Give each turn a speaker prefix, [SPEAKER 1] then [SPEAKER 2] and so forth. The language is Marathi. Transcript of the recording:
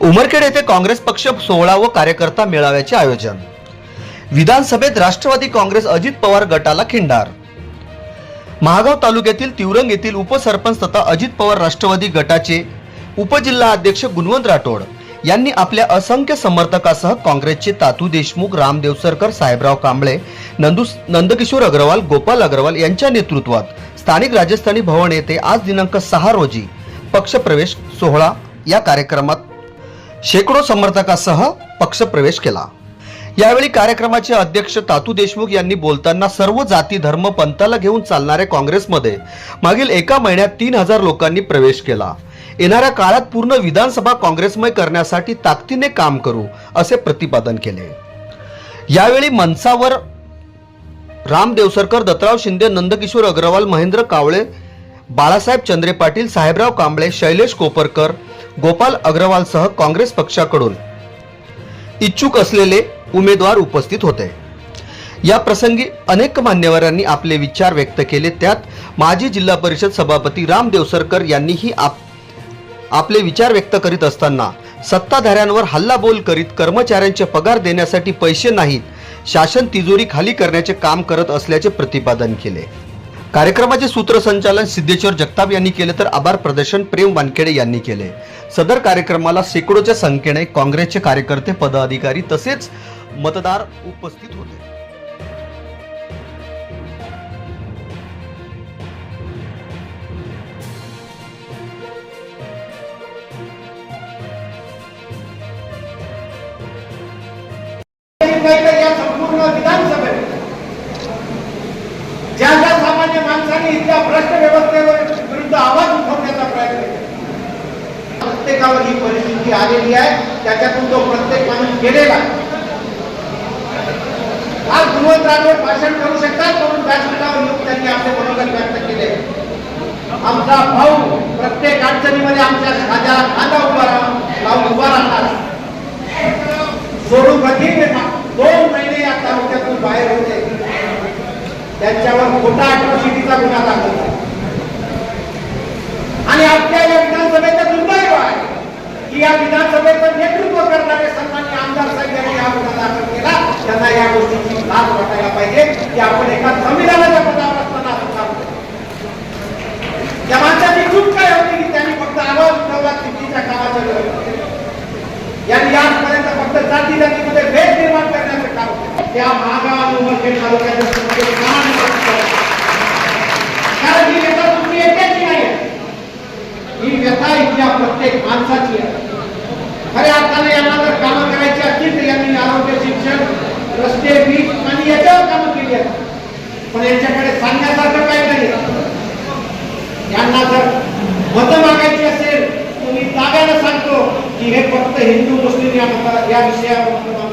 [SPEAKER 1] उमरखेड येथे काँग्रेस पक्ष सोहळा व कार्यकर्ता मेळाव्याचे आयोजन. विधानसभेत राष्ट्रवादी काँग्रेस अजित पवार गटाला खिंडार. महागाव तालुक्यातील तिवरंग येथील उपसरपंच तथा अजित पवार राष्ट्रवादी गटाचे उपजिल्हा अध्यक्ष गुणवंत राठोड यांनी आपल्या असंख्य समर्थकासह काँग्रेसचे तातू देशमुख राम देवसरकर साहेबराव कांबळे नंदू नंदकिशोर अग्रवाल गोपाल अग्रवाल यांच्या नेतृत्वात स्थानिक राजस्थानी भवन येथे आज दिनांक सहा रोजी पक्षप्रवेश सोहळा या कार्यक्रमात शेकडो समर्थकासह पक्षप्रवेश केला. यावेळी कार्यक्रमाचे अध्यक्ष तातू देशमुख यांनी बोलताना सर्व जाती धर्म पंथाला घेऊन चालणाऱ्या काँग्रेसमध्ये मागील एका महिन्यात तीन हजार लोकांनी प्रवेश केला. येणाऱ्या काळात पूर्ण विधानसभा काँग्रेसमय करण्यासाठी ताकदीने काम करू असे प्रतिपादन केले. यावेळी मनसावर राम देवसरकर दत्तराव शिंदे नंदकिशोर अग्रवाल महेंद्र कावळे बाळासाहेब चंद्रे पाटील साहेबराव कांबळे शैलेश कोपरकर गोपाल अग्रवालसह काँग्रेस पक्षाकडून इच्छुक असलेले उमेदवार उपस्थित होते. या प्रसंगी अनेक मान्यवरांनी आपले विचार व्यक्त केले. त्यात माजी जिल्हा परिषद सभापती राम देवसरकर यांनीही आप आपले विचार व्यक्त करीत असताना सत्ताधाऱ्यांवर हल्लाबोल करीत कर्मचाऱ्यांचे पगार देण्यासाठी पैसे नाहीत शासन तिजोरी खाली करण्याचे काम करत असल्याचे प्रतिपादन केले. कार्यक्रमाचे सूत्रसंचालन सिद्धेश्वर जगताप यांनी केले तर आभार प्रदर्शन प्रेम वानखेडे यांनी केले. सदर कार्यक्रमाला शेकडोच्या संख्येने काँग्रेसचे कार्यकर्ते पदाधिकारी तसेच मतदार उपस्थित होते.
[SPEAKER 2] या संपूर्ण विधानसभेत माणसांनी इथल्या भ्रष्ट व्यवस्थेवर विरुद्ध आवाज उठवण्याचा प्रयत्न केला. प्रत्येकावर ही परिस्थिती आलेली आहे. त्याच्यातून तो प्रत्येक माणूस गेलेला आज गुणवंत भाषण करू शकतात म्हणून व्यासपीठावर येऊन त्यांनी आपले मनोगत व्यक्त केले. आमचा भाऊ प्रत्येक अडचणीमध्ये आमच्या खाद्याला खांदा उभा राहा लावून उभा राहणार. सोडू कठीण दोन महिने या तालुक्यातून बाहेर होते. त्यांच्यावर खोटा अट्रॉसिटीचा गुन्हा दाखल झाला. आणि आपल्या या विधानसभेचा दुर्दैव आहे की या विधानसभेचं नेतृत्व करणारे सन्मान्य आमदार साहेब यांनी हा गुन्हा दाखल केला. त्यांना या गोष्टीची लाच वाटायला पाहिजे की आपण एका संविधानाच्या पदावर असताना असं त्या माणसाची चूक काय होती की त्यांनी फक्त आवाज उठवला चुकीच्या कामाच्या विरोधात यांनी आजपर्यंत फक्त जाती जातीमध्ये भेद निर्माण करण्याचं काम त्या महागाव आणि उमरखेड तालुक्याच्या प्रत्येक माणसाची आहे. खऱ्या अर्थाने यांना जर कामं करायची असतील तर यांनी आरोग्य शिक्षण रस्ते वीज आणि याच्यावर कामं केली आहेत. पण यांच्याकडे सांगण्यासारखं काही नाही यांना जर मतं मागायची असेल तर मी ताब्यानं सांगतो की हे फक्त हिंदू मुस्लिम या मता या विषयावर मतं